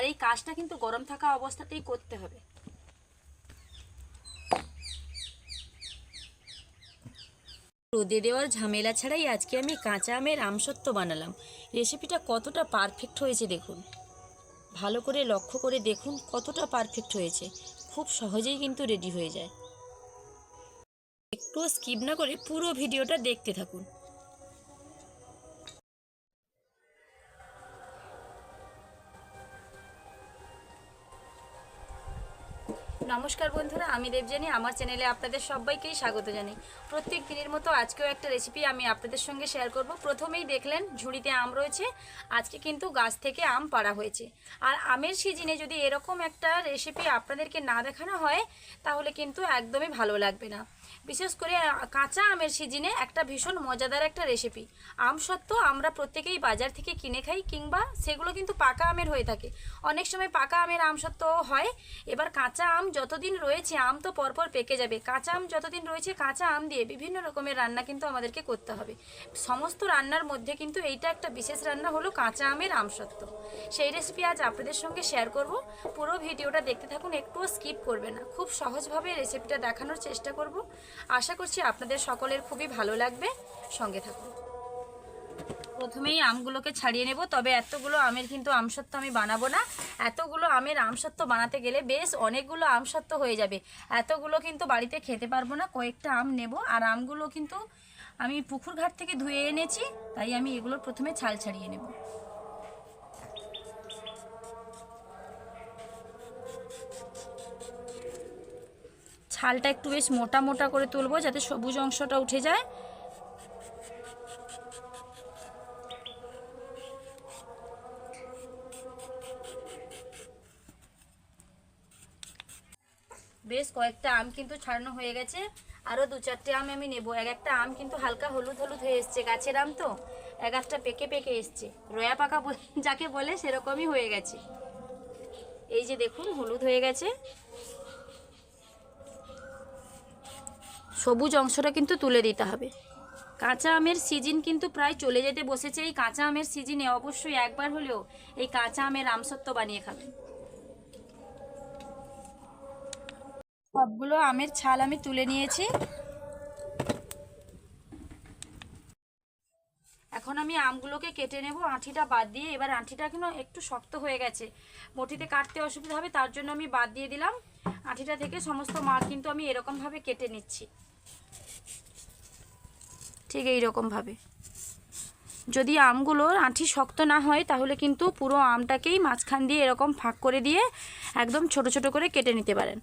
আর এই কাজটা কিন্তু গরম থাকা অবস্থাতেই করতে হবে। রোদে দেওয়ার ঝামেলা ছাড়াই আজকে আমি কাঁচা আমের আমসত্ব বানালাম। রেসিপিটা কতটা পারফেক্ট হয়েছে দেখুন। ভালো করে লক্ষ্য করে দেখুন কতটা পারফেক্ট হয়েছে। খুব সহজেই কিন্তু রেডি হয়ে যায়। একটু স্কিপ না করে পুরো ভিডিওটা দেখতে থাকুন। নমস্কার বন্ধুরা, আমি দেবজানি আমার চ্যানেলে আপনাদের সবাইকেই স্বাগত জানাই। প্রত্যেক দিনের মতো আজকেও একটা রেসিপি আমি আপনাদের সঙ্গে শেয়ার করব। প্রথমেই দেখলেন, ঝুড়িতে আম রয়েছে। আজকে কিন্তু গাছ থেকে আম পাড়া হয়েছে। আর আমের সিজনে যদি এরকম একটা রেসিপি আপনাদেরকে না দেখানো হয়, তাহলে কিন্তু একদমই ভালো লাগবে না। বিশেষ করে কাঁচা আমের সিজনে একটা ভীষণ মজাদার একটা রেসিপি আম সত্ত্বেও আমরা প্রত্যেকেই বাজার থেকে কিনে খাই কিংবা সেগুলো কিন্তু পাকা আমের হয়ে থাকে। অনেক সময় পাকা আমের আম সত্ত্বেও হয়। এবার কাঁচা আম যতদিন রয়েছে, আম তো পরপর পেকে যাবে। কাঁচা আম যতদিন রয়েছে, কাঁচা আম দিয়ে বিভিন্ন রকমের রান্না কিন্তু আমাদেরকে করতে হবে। সমস্ত রান্নার মধ্যে কিন্তু এইটা একটা বিশেষ রান্না হলো কাঁচা আমের আমসত্ত্ব সেই রেসিপি আজ আপনাদের সঙ্গে শেয়ার করব। পুরো ভিডিওটা দেখতে থাকুন, একটুও স্কিপ করবে না। খুব সহজভাবে রেসিপিটা দেখানোর চেষ্টা করব। আশা করছি আপনাদের সকলের খুবই ভালো লাগবে। সঙ্গে থাকুন। প্রথমেই আমগুলোকে ছাড়িয়ে নেব, তবে এতগুলো আমের কিন্তু আমসত্ত্ব আমি বানাবো না। এতগুলো আমের আমসত্ত্ব বানাতে গেলে বেশ অনেকগুলো আমসত্ত্ব হয়ে যাবে। এতগুলো কিন্তু বাড়িতে খেতে পারব না, কয়েকটা আম নেব। আর আমগুলো কিন্তু আমি পুকুর ঘাট থেকে ধুয়ে এনেছি, তাই আমি এগুলো প্রথমে ছাল ছাড়িয়ে নেব। ছালটা একটু বেশ মোটা মোটা করে তুলবো যাতে সবুজ অংশটা উঠে যায়। বেশ কয়েকটা আম কিন্তু ছাড়ানো হয়ে গেছে। আরও দু চারটে আম আমি নেব। এক একটা আম কিন্তু হালকা হলুদ হলুদ হয়ে এসছে গাছের আম তো। এক একটা পেকে পেকে এসছে। রয়া পাকা যাকে বলে সেরকমই হয়ে গেছে। এই যে দেখুন, হলুদ হয়ে গেছে। সবুজ অংশটা কিন্তু তুলে দিতে হবে। কাঁচা আমের সিজন কিন্তু প্রায় চলে যেতে বসেছে। এই কাঁচা আমের সিজনে অবশ্যই একবার হলেও এই কাঁচা আমের আমসত্ব বানিয়ে খাবেন সবগুলো আমের ছাল আমি তুলে নিয়েছি। এখন আমি আমগুলোকে কেটে নেব। আঁঠিটা বাদ দিয়ে এবার আঁঠিটা কিন্তু একটু শক্ত হয়ে গেছে। বটিতে কাটতে অসুবিধা হবে, তার জন্য আমি বাদ দিয়ে দিলাম। আঁঠিটা থেকে সমস্ত মাল কিন্তু আমি এরকমভাবে কেটে নিচ্ছি। ঠিক এই রকমভাবে যদি আমগুলোর আঁঠি শক্ত না হয়, তাহলে কিন্তু পুরো আমটাকেই মাঝখান দিয়ে এরকম ফাঁক করে দিয়ে একদম ছোট ছোট করে কেটে নিতে পারেন।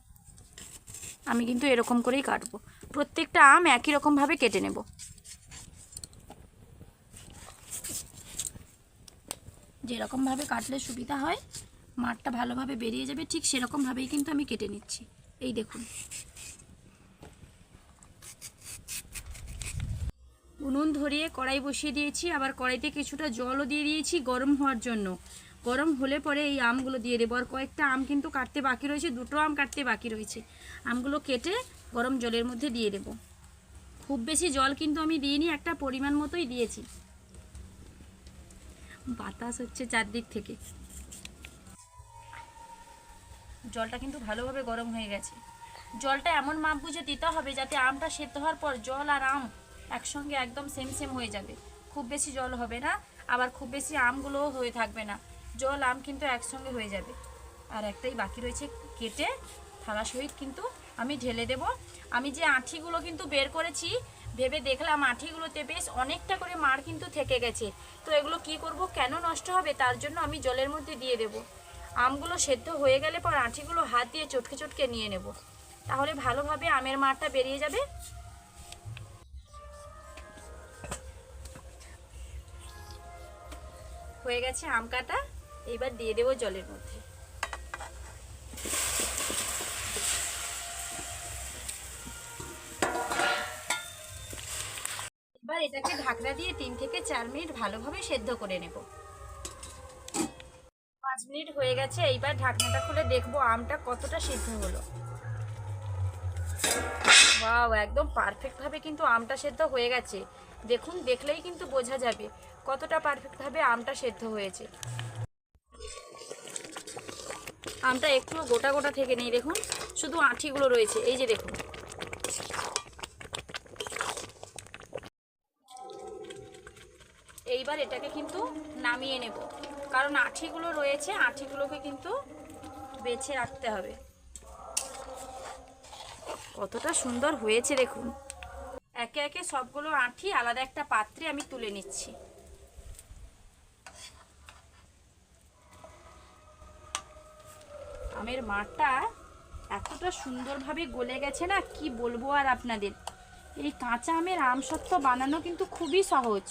আমি কিন্তু এরকম করেই কাটবো। প্রত্যেকটা আম একই রকমভাবে কেটে নেব। যেরকমভাবে কাটলে সুবিধা হয়, মাঠটা ভালোভাবে বেরিয়ে যাবে, ঠিক সেরকমভাবেই কিন্তু আমি কেটে নিচ্ছি। এই দেখুন। উনুন ধরিয়ে কড়াই বসিয়ে দিয়েছি। আবার কড়াইতে কিছুটা জলও দিয়ে দিয়েছি গরম হওয়ার জন্য। গরম হলে পরে এই আমগুলো দিয়ে দেবো। আর কয়েকটা আম কিন্তু কাটতে বাকি রয়েছে, দুটো আম কাটতে বাকি রয়েছে। আমগুলো কেটে গরম জলের মধ্যে দিয়ে দেব। খুব বেশি জল কিন্তু আমি দিইনি, একটা পরিমাণ মতোই দিয়েছি। বাতাস হচ্ছে চারদিক থেকে। জলটা কিন্তু ভালোভাবে গরম হয়ে গেছে। জলটা এমন মাপ বুঝে দিতে হবে যাতে আমটা সেদ্ধ হওয়ার পর জল আর আম একসঙ্গে একদম সেম সেম হয়ে যাবে। খুব বেশি জল হবে না, আবার খুব বেশি আমগুলোও হয়ে থাকবে না। জল, আম কিন্তু একসঙ্গে হয়ে যাবে। আর একটাই বাকি রয়েছে কেটে থালা সহিত কিন্তু আমি ঢেলে দেব। আমি যে আঁঠিগুলো কিন্তু বের করেছি, ভেবে দেখলাম আঁঠিগুলোতে বেশ অনেকটা করে মার কিন্তু থেকে গেছে। তো এগুলো কি করব, কেন নষ্ট হবে, তার জন্য আমি জলের মধ্যে দিয়ে দেব। আমগুলো সেদ্ধ হয়ে গেলে পর আঁঠিগুলো হাত দিয়ে চটকে চটকে নিয়ে নেব। তাহলে ভালোভাবে আমের মারটা বেরিয়ে যাবে। হয়ে গেছে আম কাটা, এবার দিয়ে দেবো জলের মধ্যে। এবার এটাকে ঢাকনা দিয়ে তিন থেকে চার মিনিট ভালোভাবে সেদ্ধ করে নেব। পাঁচ মিনিট হয়ে গেছে, এইবার ঢাকনাটা খুলে দেখব আমটা কতটা সিদ্ধ হলো। ওয়াও, একদম পারফেক্টভাবে কিন্তু আমটা সেদ্ধ হয়ে গেছে। দেখুন, দেখলেই কিন্তু বোঝা যাবে। কতটা পারফেক্টভাবে আমটা সেদ্ধ হয়েছে? আমটা একটু গোটা গোটা থেকে নেই, দেখুন। শুধু আঁঠিগুলো রয়েছে, এই যে দেখুন। এইবার এটাকে কিন্তু নামিয়ে নেব। কারণ আঁঠিগুলো রয়েছে, আঁঠিগুলোকে কিন্তু বেছে রাখতে হবে। কতটা সুন্দর হয়েছে দেখুন। একে একে সবগুলো আঁঠি আলাদা একটা পাত্রে আমি তুলে নিচ্ছি। আমের মাঠটা এতটা সুন্দরভাবে গলে গেছে না? কি বলব আর আপনাদের? এই কাঁচা আমের আমসত্ত্ব বানানো কিন্তু খুবই সহজ।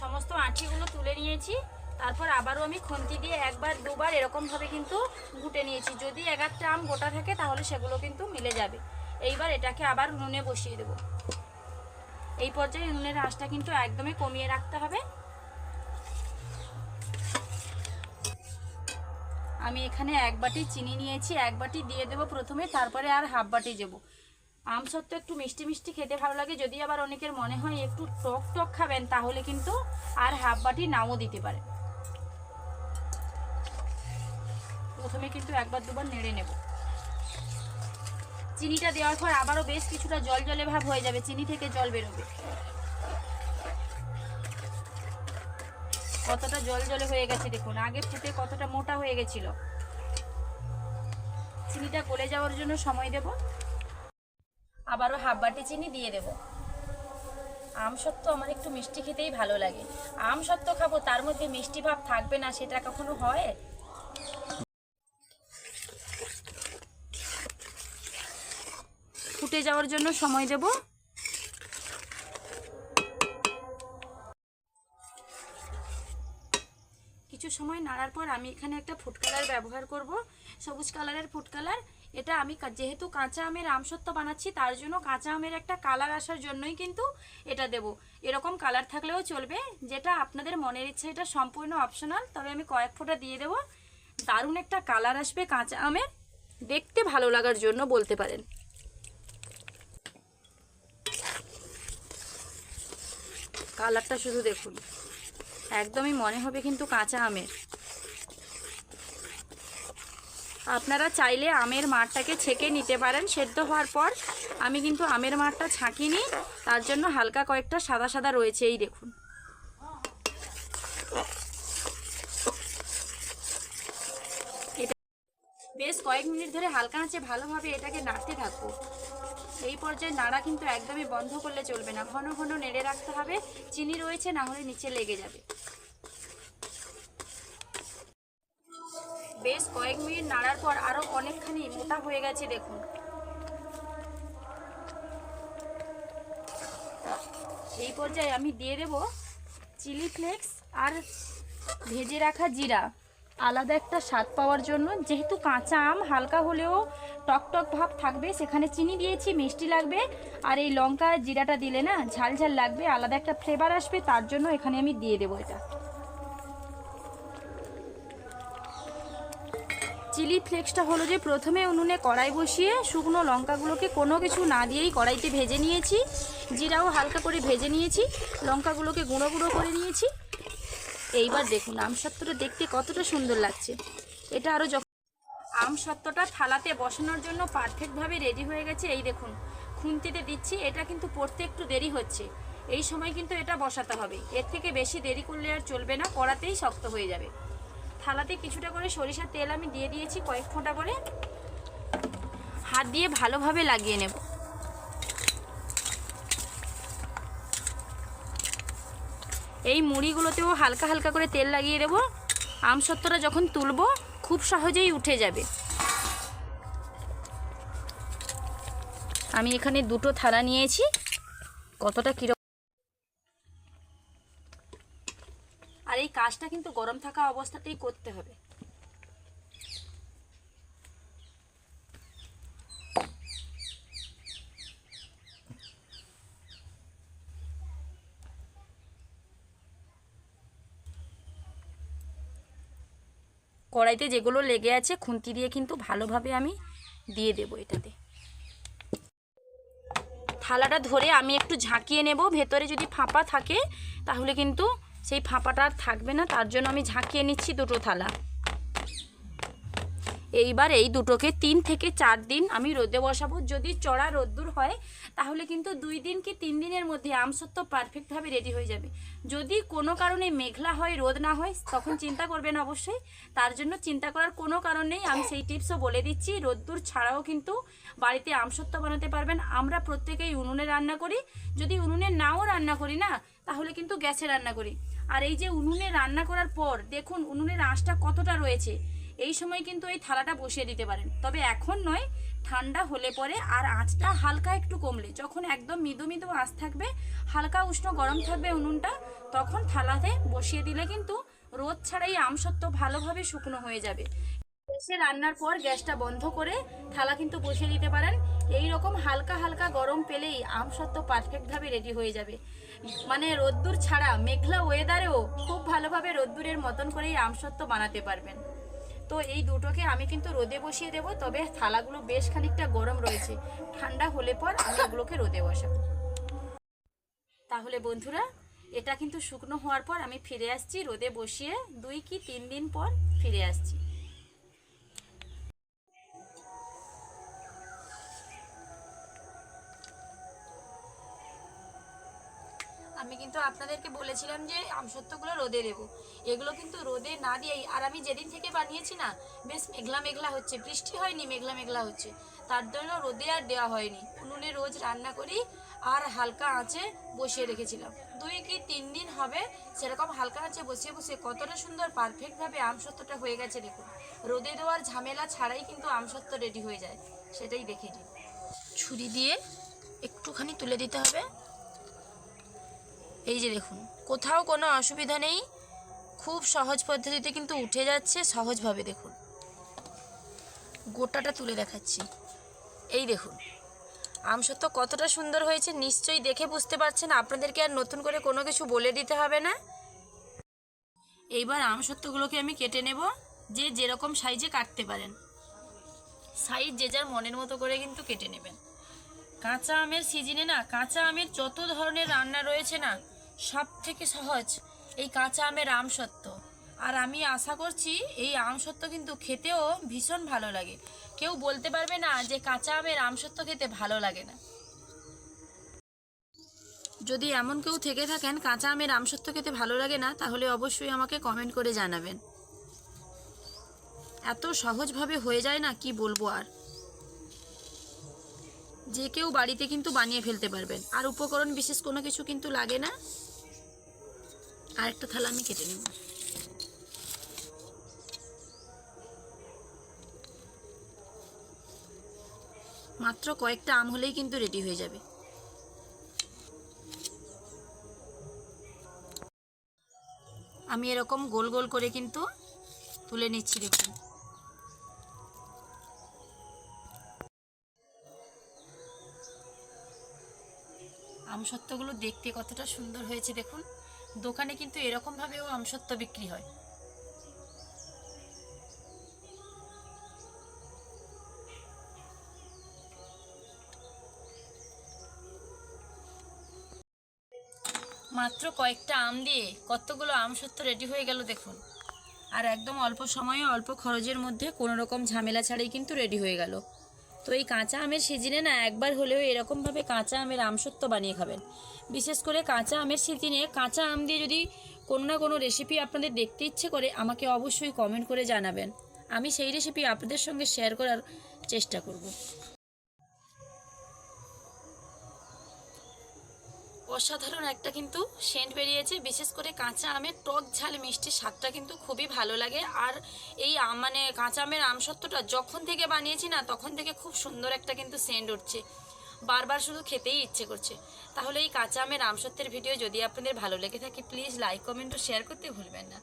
সমস্ত আঁঠিগুলো তুলে নিয়েছি। তারপর আবারও আমি খুন্তি দিয়ে একবার, দুবার এরকমভাবে কিন্তু ঘুটে নিয়েছি। যদি এক একটা আম গোটা থাকে, তাহলে সেগুলো কিন্তু মিলে যাবে। এইবার এটাকে আবার নুনে বসিয়ে দেবো। এই পর্যায়ে নুনের আঁচটা কিন্তু একদমই কমিয়ে রাখতে হবে। আমি এখানে এক বাটি চিনি নিয়েছি, এক বাটি দিয়ে দেবো প্রথমে, তারপরে আর হাফ বাটি দেবো। আম সত্ত্ব একটু মিষ্টি মিষ্টি খেতে ভালো লাগে, যদি আবার অনেকের মনে হয় একটু টক টক খাবেন, তাহলে কিন্তু আর হাফ বাটি নাও দিতে পারে। প্রথমে কিন্তু একবার দুবার নেড়ে নেব। চিনিটা দেওয়ার পর আবারও বেশ কিছুটা জল জলে ভাব হয়ে যাবে, চিনি থেকে জল বেরোবে। কতটা জল জলে হয়ে গেছে দেখুন। আগে ফুটে কতটা মোটা হয়ে গেছিল। চিনিটা গলে যাওয়ার জন্য সময় দেব। আবারও হাফ বাটি চিনি দিয়ে দেব। আম সত্ত্ব আমার একটু মিষ্টি খেতেই ভালো লাগে। আম সত্ত্ব খাব, তার মধ্যে মিষ্টি ভাব থাকবে না, সেটা কখনো হয়? ফুটে যাওয়ার জন্য সময় দেব। কিছু সময় নাড়ার পর আমি এখানে একটা ফুড কালার ব্যবহার করব। সবুজ কালারের ফুড কালার এটা আমি যেহেতু কাঁচা আমের আমসত্ত্ব বানাচ্ছি, তার জন্য কাঁচা আমের একটা কালার আসার জন্যই কিন্তু এটা দেব। এরকম কালার থাকলেও চলবে, যেটা আপনাদের মনের ইচ্ছা, এটা সম্পূর্ণ অপশনাল তবে আমি কয়েক ফোঁটা দিয়ে দেব। দারুণ একটা কালার আসবে কাঁচা আমের। দেখতে ভালো লাগার জন্য বলতে পারেন। কালারটা শুধু দেখুন। একদমই মনে হবে কিন্তু কাঁচা আমের। আপনারা চাইলে আমের মাঠটাকে ছেঁকে নিতে পারেন, সেদ্ধ হওয়ার পর। আমি কিন্তু আমের মাঠটা ছাঁকিনি, তার জন্য হালকা কয়েকটা সাদা সাদা রয়েছে, এই দেখুন। বেশ কয়েক মিনিট ধরে হালকা আঁচে ভালোভাবে এটাকে নাড়তে থাকব। এই পর্যায়ে নাড়া কিন্তু একদমই বন্ধ করলে চলবে না। ঘন ঘন নেড়ে রাখতে হবে। চিনি রয়েছে, না হলে নিচে লেগে যাবে। বেশ কয়েক মিনিট নাড়ার পর আরও অনেকখানি মোটা হয়ে গেছে, দেখুন। এই পর্যায়ে আমি দিয়ে দেব চিলি ফ্লেক্স আর ভেজে রাখা জিরা। আলাদা একটা স্বাদ পাওয়ার জন্য। যেহেতু কাঁচা আম হালকা হলেও টক টক ভাব থাকবে, সেখানে চিনি দিয়েছি, মিষ্টি লাগবে। আর এই লঙ্কা জিরাটা দিলে না, ঝাল ঝাল লাগবে, আলাদা একটা ফ্লেভার আসবে, তার জন্য এখানে আমি দিয়ে দেবো এটা। চিলি ফ্লেক্সটা হলো যে প্রথমে উনুনে কড়াই বসিয়ে শুকনো লঙ্কাগুলোকে কোনো কিছু না দিয়েই কড়াইতে ভেজে নিয়েছি। জিরাও হালকা করে ভেজে নিয়েছি, লঙ্কাগুলোকে গুঁড়ো গুঁড়ো করে নিয়েছি। এইবার দেখুন আম সত্ত্বটা দেখতে কতটা সুন্দর লাগছে। এটা আরও যখন আম সত্ত্বটা থালাতে বসানোর জন্য পারফেক্টভাবে রেডি হয়ে গেছে, এই দেখুন, খুন্তিতে দিচ্ছি, এটা কিন্তু পড়তে একটু দেরি হচ্ছে। এই সময় কিন্তু এটা বসাতে হবে। এর থেকে বেশি দেরি করলে আর চলবে না, কড়াতেই শক্ত হয়ে যাবে। থালাতে কিছুটা করে সরিষার তেল আমি দিয়ে দিয়েছি কয়েক ফোঁটা করে। হাত দিয়ে ভালোভাবে লাগিয়ে নেব। এই মুড়িগুলোতেও হালকা হালকা করে তেল লাগিয়ে দেবো। আমসত্ত্বটা যখন তুলবো, খুব সহজেই উঠে যাবে। আমি এখানে দুটো থালা নিয়েছি। কতটা কীরকম আর এই কাজটা কিন্তু গরম থাকা অবস্থাতেই করতে হবে। কড়াইতে যেগুলো লেগে আছে খুন্তি দিয়ে কিন্তু ভালোভাবে আমি দিয়ে দেব এটাতে। থালাটা ধরে আমি একটু ঝাঁকিয়ে নেব। ভেতরে যদি ফাঁপা থাকে, তাহলে কিন্তু সেই ফাঁপাটা থাকবে না। তার জন্য আমি ঝাঁকিয়ে নিচ্ছি দুটো থালা। এইবার এই দুটোকে তিন থেকে চার দিন আমি রোদে বসাবো। যদি চড়া রোদ্দুর হয়, তাহলে কিন্তু দুই দিন কি তিন দিনের মধ্যে আমসত্ব পারফেক্টভাবে রেডি হয়ে যাবে। যদি কোনো কারণে মেঘলা হয়, রোদ না হয়, তখন চিন্তা করবেন অবশ্যই। তার জন্য চিন্তা করার কোনো কারণ নেই। আমি সেই টিপসও বলে দিচ্ছি, রোদ্দুর ছাড়াও কিন্তু বাড়িতে আমসত্ব বানাতে পারবেন। আমরা প্রত্যেকেই উনুনে রান্না করি। যদি উনুনে নাও রান্না করি না, তাহলে কিন্তু গ্যাসে রান্না করি। আর এই যে উনুনে রান্না করার পর, দেখুন, উনুনের আঁশটা কতটা রয়েছে। এই সময় কিন্তু এই থালাটা বসিয়ে দিতে পারেন। তবে এখন নয়, ঠান্ডা হলে পরে আর আঁচটা হালকা একটু কমলে। যখন একদম মৃদু মৃদু আঁচ থাকবে, হালকা উষ্ণ গরম থাকবে উনুনটা, তখন থালাতে বসিয়ে দিলে কিন্তু রোদ ছাড়াই আমসত্ব ভালোভাবে শুকনো হয়ে যাবে। গ্যাসে রান্নার পর গ্যাসটা বন্ধ করে থালা কিন্তু বসিয়ে দিতে পারেন। এই রকম হালকা হালকা গরম পেলেই আমসত্ব পারফেক্টভাবে রেডি হয়ে যাবে। মানে রোদ্দুর ছাড়া, মেঘলা ওয়েদারেও খুব ভালোভাবে রোদ্দুরের মতন করেই আমসত্ব বানাতে পারবেন। তো এই দুটোকে আমি কিন্তু রোদে বসিয়ে দেবো, তবে থালাগুলো বেশ খানিকটা গরম রয়েছে। ঠান্ডা হলে পর আমি এগুলোকে রোদে বসাবো। তাহলে বন্ধুরা, এটা কিন্তু শুকনো হওয়ার পর আমি ফিরে আসছি, রোদে বসিয়ে দুই কি তিন দিন পর ফিরে আসছি। কিন্তু আপনাদেরকে বলেছিলাম যে আমসত্ত্বগুলো রোদে দেবো। এগুলো কিন্তু রোদে না দিয়েই, আর আমি যেদিন থেকে বানিয়েছি না, বেশ মেঘলা মেঘলা হচ্ছে, বৃষ্টি হয়নি, মেঘলা মেঘলা হচ্ছে। তার জন্য রোদে আর দেওয়া হয়নি। উনুনে রোজ রান্না করি, আর হালকা আঁচে বসিয়ে রেখেছিলাম। দুই কি তিন দিন হবে, সেরকম হালকা আঁচে বসিয়ে বসিয়ে কতটা সুন্দর পারফেক্টভাবে আমসত্ত্বটা হয়ে গেছে দেখুন। রোদে দেওয়ার ঝামেলা ছাড়াই কিন্তু আমসত্ত্ব রেডি হয়ে যায়, সেটাই দেখে নিন। ছুরি দিয়ে একটুখানি তুলে দিতে হবে। এই যে দেখুন, কোথাও কোনো অসুবিধা নেই। খুব সহজ পদ্ধতিতে কিন্তু উঠে যাচ্ছে, সহজভাবে দেখুন। গোটাটা তুলে দেখাচ্ছি। এই দেখুন আমসত্ব কতটা সুন্দর হয়েছে, নিশ্চয়ই দেখে বুঝতে পারছেন। আপনাদেরকে আর নতুন করে কোনো কিছু বলে দিতে হবে না। এইবার আমসত্বগুলোকে আমি কেটে নেব, যে যেরকম সাইজে কাটতে পারেন। সাইজ যে যার মনের মতো করে কিন্তু কেটে নেবেন। কাঁচা আমের সিজনে না, কাঁচা আমের যত ধরনের রান্না রয়েছে না সব থেকে সহজ, এই কাঁচা আমের আমসত্ত্ব আর আমি আশা করছি এই আমসত্ত্ব কিন্তু খেতেও ভীষণ ভালো লাগে। কেউ বলতে পারবে না যে কাঁচা আমের আমসত্ত্ব খেতে ভালো লাগে না। যদি এমন কেউ থেকে থাকেন, কাঁচা আমের আমসত্ত্ব খেতে ভালো লাগে না, তাহলে অবশ্যই আমাকে কমেন্ট করে জানাবেন। এত সহজভাবে হয়ে যায় না, কি বলব আর? যে কেউ বাড়িতে কিন্তু বানিয়ে ফেলতে পারবেন। আর উপকরণ বিশেষ কোনো কিছু কিন্তু লাগে না। আর একটা থালা আমি কেটে নেব। মাত্র কয়েকটা আম হলেই কিন্তু রেডি হয়ে যাবে। আমি এরকম গোল গোল করে কিন্তু তুলে নিচ্ছি, দেখুন। আমসত্ত্বগুলো দেখতে কতটা সুন্দর হয়েছে দেখুন। দোকানে কিন্তু এরকমভাবেও আমসত্ত্ব বিক্রি হয়। মাত্র কয়েকটা আম দিয়ে কতগুলো আমসত্ত্ব রেডি হয়ে গেল দেখুন। আর একদম অল্প সময়ে অল্প খরচের মধ্যে কোনো রকম ঝামেলা ছাড়াই কিন্তু রেডি হয়ে গেল। তো এই কাঁচা আমের সিজনে না একবার হলেও এরকমভাবে কাঁচা আমের আমসত্ব বানিয়ে খাবেন। বিশেষ করে কাঁচা আমের সিজনে কাঁচা আম দিয়ে যদি কোনো না কোনো রেসিপি আপনাদের দেখতে ইচ্ছে করে, আমাকে অবশ্যই কমেন্ট করে জানাবেন। আমি সেই রেসিপি আপনাদের সঙ্গে শেয়ার করার চেষ্টা করব। অসাধারণ একটা কিন্তু সেন্ট বেরিয়েছে, বিশেষ করে কাঁচা আমের টক ঝাল মিষ্টি স্বাদটা কিন্তু খুবই ভালো লাগে। আর এই আম মানে কাঁচা আমের আমসত্ত্বটা যখন থেকে বানিয়েছি না, তখন থেকে খুব সুন্দর একটা কিন্তু সেন্ট উঠছে। বারবার শুধু খেতেই ইচ্ছে করছে। তাহলে এই কাঁচা আমের আমসত্ত্বের ভিডিও যদি আপনাদের ভালো লেগে থাকে প্লিজ লাইক কমেন্ট ও শেয়ার করতে ভুলবেন না।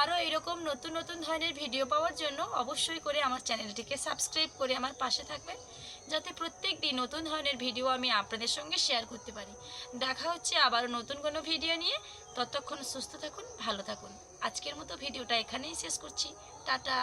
আরও এরকম নতুন নতুন ধরনের ভিডিও পাওয়ার জন্য অবশ্যই করে আমার চ্যানেলটিকে সাবস্ক্রাইব করে আমার পাশে থাকবেন। যাতে প্রত্যেকদিন নতুন ধরনের ভিডিও আমি আপনাদের সঙ্গে শেয়ার করতে পারি। দেখা হচ্ছে আবার নতুন কোনো ভিডিও নিয়ে। ততক্ষণ সুস্থ থাকুন, ভালো থাকুন। আজকের মতো ভিডিওটা এখানেই শেষ করছি। টাটা!